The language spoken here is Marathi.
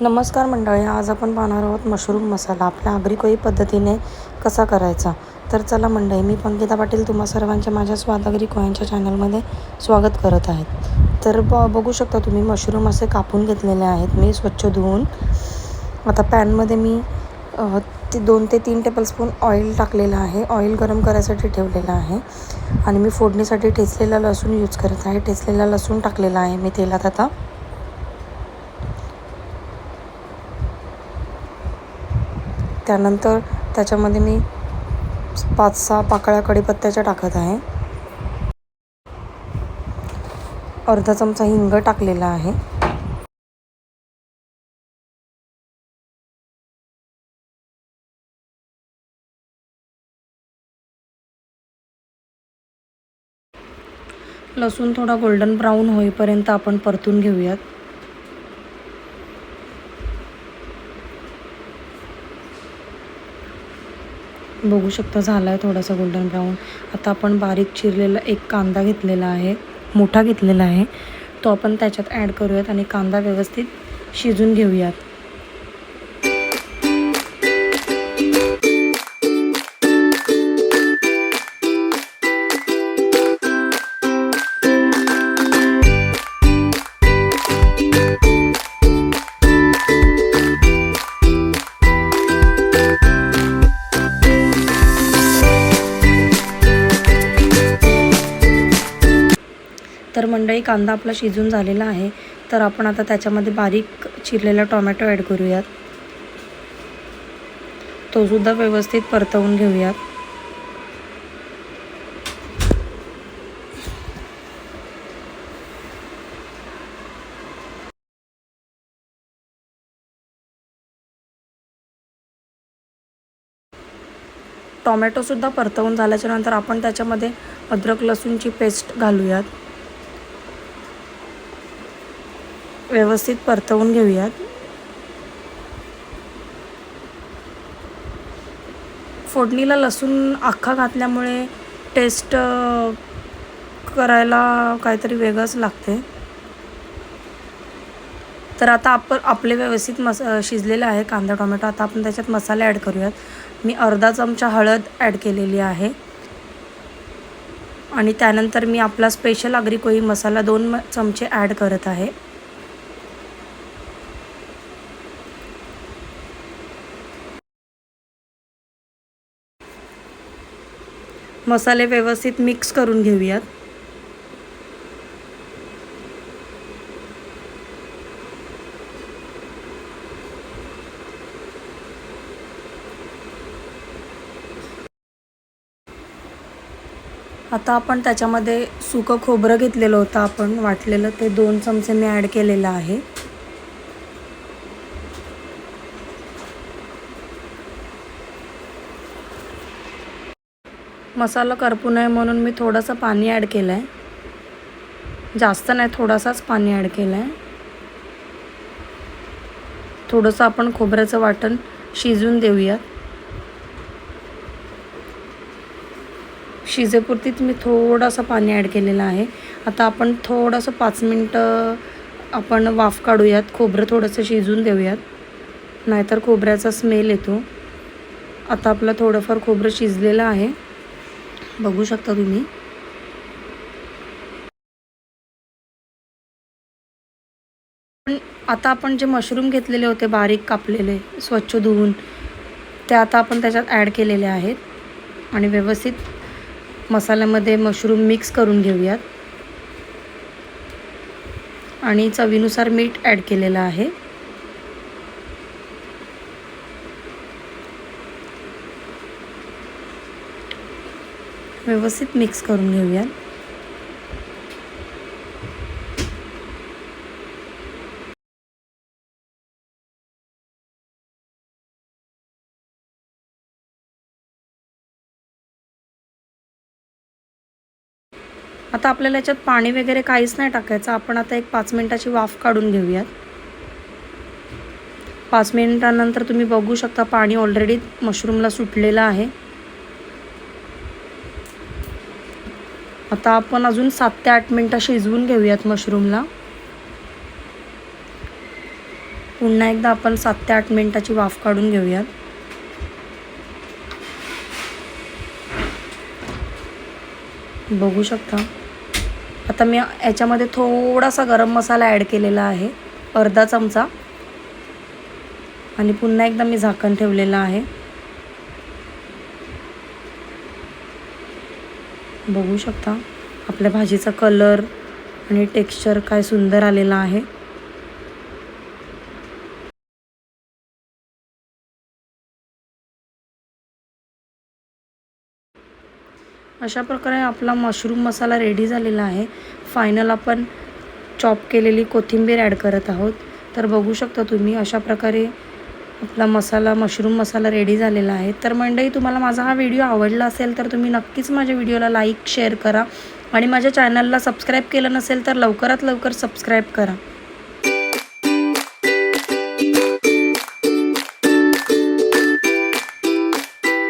नमस्कार मंडळी आज आपण पाहणार आहोत मशरूम मसाला. आपल्या आगरी पद्धतीने कसा करायचा? तर चला मंडळी मी पंकिता पाटील तुम्हा सर्वांच्या माझ्या स्वादागरी कोयांच्या चॅनलमध्ये स्वागत करत आहेत तर ब बघू शकता तुम्ही मशरूम असे कापून घेतलेले आहेत. मी स्वच्छ धुवून आता पॅनमध्ये मी ती ते दोन ते तीन टेबलस्पून ऑइल टाकलेलं आहे. ऑइल गरम करायसाठी ठेवलेलं आहे. आणि मी फोडणीसाठी ठेचलेला लसूण यूज करत आहे. ठेचलेला लसूण टाकलेला आहे. मी तेलात आता त्यानंतर त्याच्यामध्ये मी पाच सहा पाकळ्या कढीपत्त्याच्या टाकत आहे. अर्धा चमचा हिंग टाकलेला आहे. लसूण थोडा गोल्डन ब्राऊन होईपर्यंत आपण परतून घेऊयात. बघू शकता झाला आहे थोडासा गोल्डन ब्राऊन आता आपण बारीक चिरलेला एक कांदा घेतलेला आहे मोठा घेतलेला आहे. तो आपण त्याच्यात ॲड करूयात आणि कांदा व्यवस्थित शिजून घेऊयात. मंडळी कांदा आपला शिजून झालेला आहे. तर आपण आता त्याच्यामध्ये बारीक चिरलेला टोमॅटो ॲड करूयात. तो सुद्धा व्यवस्थित परतवून घेऊयात. टोमॅटोसुद्धा परतवून झाल्याच्यानंतर आपण त्याच्यामध्ये अद्रक लसूणची पेस्ट घालूयात. व्यवस्थित परतवून घेऊयात. फोडणीला लसूण अख्खा घातल्यामुळे टेस्ट करायला काहीतरी वेगळंच लागते. तर आता आपण आपले व्यवस्थित मस शिजलेले आहे कांदा टोमॅटो. आता आपण त्याच्यात मसाले ॲड करूयात. मी अर्धा चमचा हळद ॲड केलेली आहे. आणि त्यानंतर मी आपला स्पेशल आगरी कोळी मसाला दोन म चमचे ॲड करत आहे. मसाले व्यवस्थित मिक्स करून घेऊयात. आता आपण त्याच्यामध्ये सुकं खोबरं घेतलेलं होतं. आपण वाटलेलं ते दोन चमचे मी ॲड केलेलं आहे. मसाला करपू नये म्हणून मी थोडंसं पाणी ॲड केलं आहे. जास्त नाही थोडासाच पाणी ॲड केलं आहे. थोडंसं आपण खोबऱ्याचं वाटण शिजून देऊयात. शिजेपुरतीच मी थोडंसं पाणी ॲड केलेलं आहे. आता आपण थोडंसं पाच मिनटं आपण वाफ काढूयात. खोबरं थोडंसं शिजून देऊयात. नाहीतर खोबऱ्याचा स्मेल येतो. आता आपलं थोडंफार खोबरं शिजलेलं आहे. बघू शकता तुम्ही. आता आपण जे मशरूम घेतलेले होते बारीक कापलेले स्वच्छ धुवून ते आता आपण त्याच्यात ॲड केलेले आहेत. आणि व्यवस्थित मसाल्यामध्ये मशरूम मिक्स करून घेऊयात. आणि चवीनुसार मीठ ॲड केलेलं आहे. व्यवस्थित मिक्स करून घेऊयात. आता आपल्याला याच्यात पाणी वगैरे काहीच नाही टाकायचं. आपण आता एक पाच मिनटाची वाफ काढून घेऊयात. पाच मिनिटानंतर तुम्ही बघू शकता पाणी ऑलरेडी मशरूमला सुटलेलं आहे. आता आपण अजून सात ते आठ मिनटं शिजवून घेऊयात मशरूमला. पुन्हा एकदा आपण सात ते आठ मिनटाची वाफ काढून घेऊयात. बघू शकता. आता मी याच्यामध्ये थोडासा गरम मसाला ॲड केलेला आहे. अर्धा चमचा. आणि पुन्हा एकदा मी झाकण ठेवलेलं आहे. बघू शकता. आपल्या भाजीचा कलर आणि टेक्स्चर काय सुंदर आलेला आहे. अशा प्रकारे आपला मशरूम मसाला रेडी झालेला आहे. फायनल आपण चॉप केलेली कोथिंबीर ॲड करत आहोत. तर बघू शकता तुम्ही अशा प्रकारे आपला मसाला मशरूम मसाला रेडी झालेला आहे. तर मंडळी तुम्हाला माझा हा व्हिडिओ आवडला असेल तर तुम्ही नक्कीच माझ्या व्हिडिओला लाईक शेअर करा. आणि माझ्या चॅनलला सबस्क्राईब केलं नसेल तर लवकरात लवकर सबस्क्राईब करा.